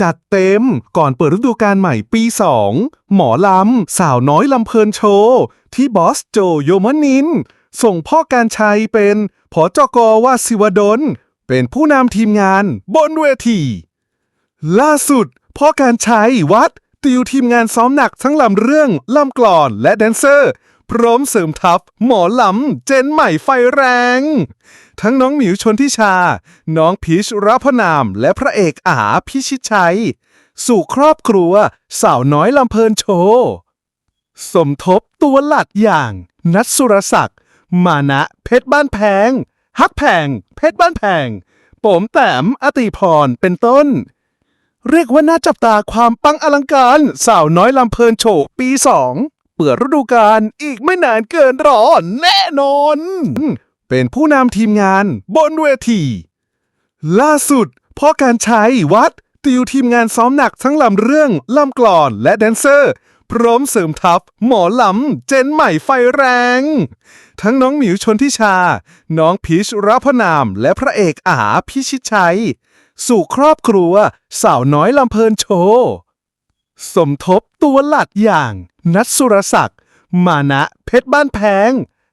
จัดเต็มก่อนเปิดฤดูกาลใหม่ปี 2 หมอลำ สาวน้อยลำเพลินโชว์ ที่บอสโจโยมนิน ส่งพ่อการชัยเป็นผอจกว่าสิวดล เป็นผู้นำทีมงานบนเวที ล่าสุด พ่อการชัยวัด ติวทีมงานซ้อมหนักทั้งลำเรื่องลำกลอนและแดนเซอร์ พร้อมเสริมทัพ หมอลำเจนใหม่ไฟแรง ทั้งน้องหมิวชนทิชา น้องพีชรัพนาม และพระเอกอาพิชิตชัย สู่ครอบครัว สาวน้อยลำเพลินโชว์สมทบตัวหลัดอย่าง นัทสุรศักดิ์มานะเพชรบ้านแพง ฮักแพง เพชรบ้านแพงโป๋มแต้มอติพรเป็นต้น เรียกว่าน่าจับตาความปังอลังการ สาวน้อยลำเพลินโฉปี2 เปิดฤดูกาลอีกไม่นานเกินรอแน่นอน เป็นผู้นำทีมงานบนเวที ล่าสุดพ่อการชัยวัด ติวทีมงานซ้อมหนักทั้งลำเรื่องลำกลอนและแดนเซอร์ พร้อมเสริมทัพ หมอลำ เจนใหม่ไฟแรง ทั้งน้องหมิวชนทิชา น้องพีชรัพนาม และพระเอกอาพิชิตชัย สู่ครอบครัว สาวน้อยลำเพลินโชว์ สมทบตัวหลักอย่าง นัทสุรศักดิ์ มานะ เพชรบ้านแพง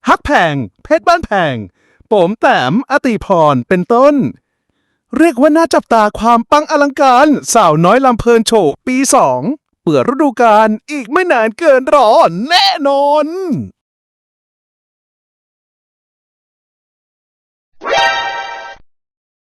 ฮักแพง เพชรบ้านแพง โป๋มแต้มอติพร เป็นต้น เรียกว่าน่าจับตาความปังอลังการ สาวน้อยลำเพลินโฉปีสองเปิดฤดูกาลอีกไม่นานเกินรอแน่นอน